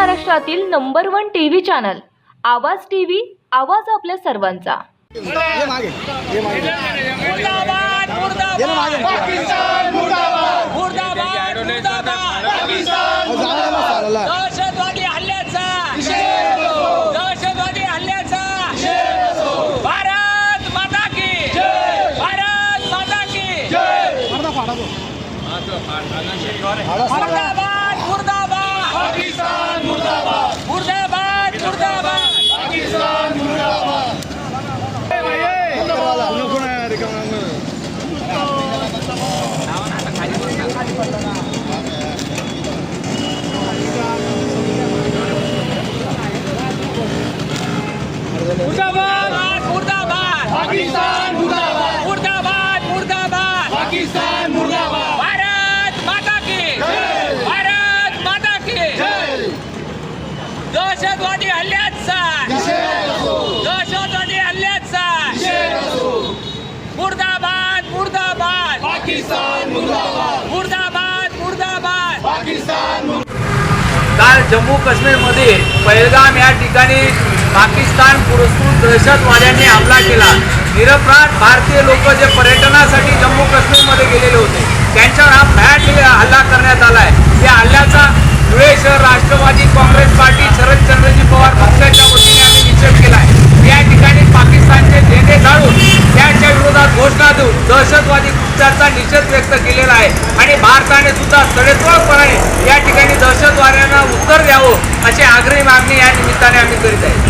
महाराष्ट्रातील number one TV channel आवाज TV आवाज आपल्या सर्वांचा. हल्ल्याचा. दहशतवादी हल्ल्याचा. भारत माता की भारत माता की फाडा, फाडा तो. फाडा, फाडा. मुर्दाबाद मुर्दाबाद मुर्दाबाद मुर्दाबाद पुन्हा पुन्हा रिकामा. मुर्दाबाद मुर्दाबाद पाकिस्तान मुर्दाबाद. मुर्दाबाद मुर्दाबाद. पाकिस्तान मुर्दाबाद. भारत माता की. भारत माता की. दहशतवादी हल्ल्याचा दहशतवादी हल्ल्याचा मुर्दाबाद मुर्दाबाद. पाकिस्तान मुर्दाबाद. मुर्दाबाद मुर्दाबाद. काल जम्मू काश्मीरमध्ये पहलगाम या ठिकाणी पाकिस्तान पुरस्कृत दहशतवाद्यांनी हमला केला. निरपराध भारतीय लोक जे पर्यटनासाठी जम्मू काश्मीरमध्ये गेलेले होते त्यांच्यावर हा भयानक हल्ला करण्यात आला आहे या हल्ल्याचा धुळे शहर राष्ट्रवादी काँग्रेस पार्टी शरदचंद्रजी पवार पक्षाच्या वतीने आम्ही निषेध केला आहे या ठिकाणी पाकिस्तानचे झेंडे जाळून त्याच्या विरोधात घोषणा देऊन दहशतवादी कृत्याचा निषेध व्यक्त केलेला आहे. आणि भारताने सुद्धा सडेतोडपणे या ठिकाणी दहशतवाद्यांना उत्तर द्यावं अशी आग्रही मागणी या निमित्ताने आम्ही करीत आहे.